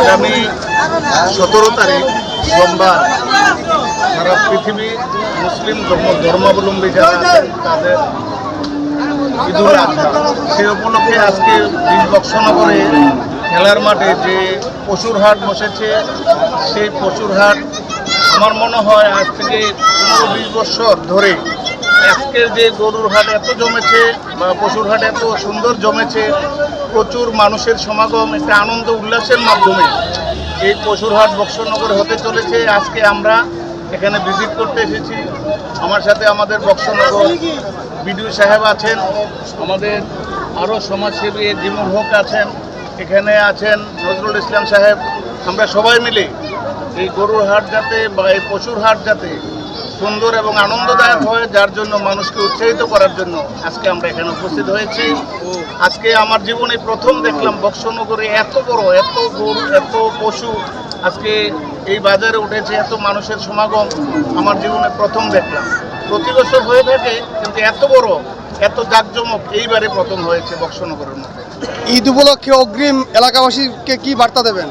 আগামী সতেরো তারিখ, সোমবার, সারা পৃথিবী মুসলিম ধর্ম, ধর্মাবলম্বী যারা তাদের ঈদুল আজহা। সে উপলক্ষে আজকে বীরবক্সনগরে খেলার মাঠে যে পশুর হাট বসেছে, সেই পশুর হাট আমার মনে হয় আজ থেকে পনেরো বিশ বছর ধরে আজকের যে গরুর হাট এত জমেছে বা পশুর হাট এত সুন্দর জমেছে, প্রচুর মানুষের সমাগম একটা আনন্দ, উল্লাসের মাধ্যমে। এই পশুরহাট বক্সনগর হতে চলেছে। আজকে আমরা এখানে ভিজিট করতে এসেছি। আমার সাথে আমাদের বক্সনগর বিডিও সাহেব আছেন। আমাদের আরও সমাজসেবী জিমুল হক আছেন। এখানে আছেন নজরুল ইসলাম সাহেব। আমরা সবাই মিলে এই গরুর হাট যাতে বা এই পশুর হাট যাতে সুন্দর এবং আনন্দদায়ক হয়, যার জন্য মানুষকে উৎসাহিত করার জন্য আজকে আমরা এখানে উপস্থিত হয়েছি। আজকে আমার জীবনে প্রথম দেখলাম বক্সনগরে এত বড়, এত গরু, এত পশু আজকে এই বাজারে উঠেছে, এত মানুষের সমাগম আমার জীবনে প্রথম দেখলাম। প্রতি বছর হয়ে থাকে, কিন্তু এত বড়, এত জাঁকজমক এইবারে প্রথম হয়েছে বক্সনগরের মধ্যে। ঈদ উপলক্ষে অগ্রিম এলাকাবাসীকে কি বার্তা দেবেন?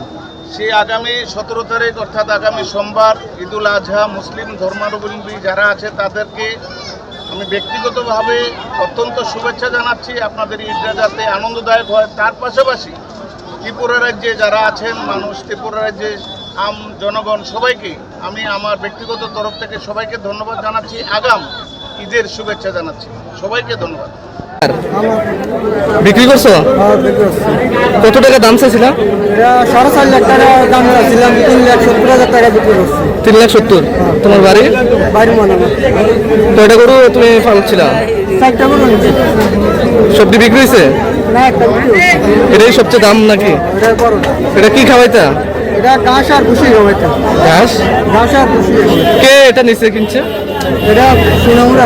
সে আগামী সতেরো তারিখ, অর্থাৎ আগামী সোমবার, ঈদুল আজহা, মুসলিম ধর্মাবলম্বী যারা আছে তাদেরকে আমি ব্যক্তিগতভাবে অত্যন্ত শুভেচ্ছা জানাচ্ছি। আপনাদের ঈদটা যাতে আনন্দদায়ক হয়। তার পাশাপাশি ত্রিপুরা রাজ্যে যারা আছেন, মানুষ, ত্রিপুরা রাজ্যে আম জনগণ সবাইকে আমি আমার ব্যক্তিগত তরফ থেকে সবাইকে ধন্যবাদ জানাচ্ছি। আগাম ঈদের শুভেচ্ছা জানাচ্ছি। সবাইকে ধন্যবাদ। বিক্রি করছ? কত টাকা দাম চাইছিলাম সাড়ে চার লাখ টাকা দাম রাখছিলাম তিন লাখ সত্তর হাজার টাকা বিক্রি করছি। তিন লাখ সত্তর? তোমার বাড়ি? বাড়ির মনে হয়। কয়টা গরু তুমি ফালছিলা চারটা করে সবজি বিক্রি হয়েছে? এটাই সবচেয়ে দাম নাকি? এটা কি খাওয়াইতা? এটা ঘাস আর ভুসি এটা ঘাস? ঘাস আর ভুসি। কে এটা নিচে কিনছে? এটা সোনামুরা।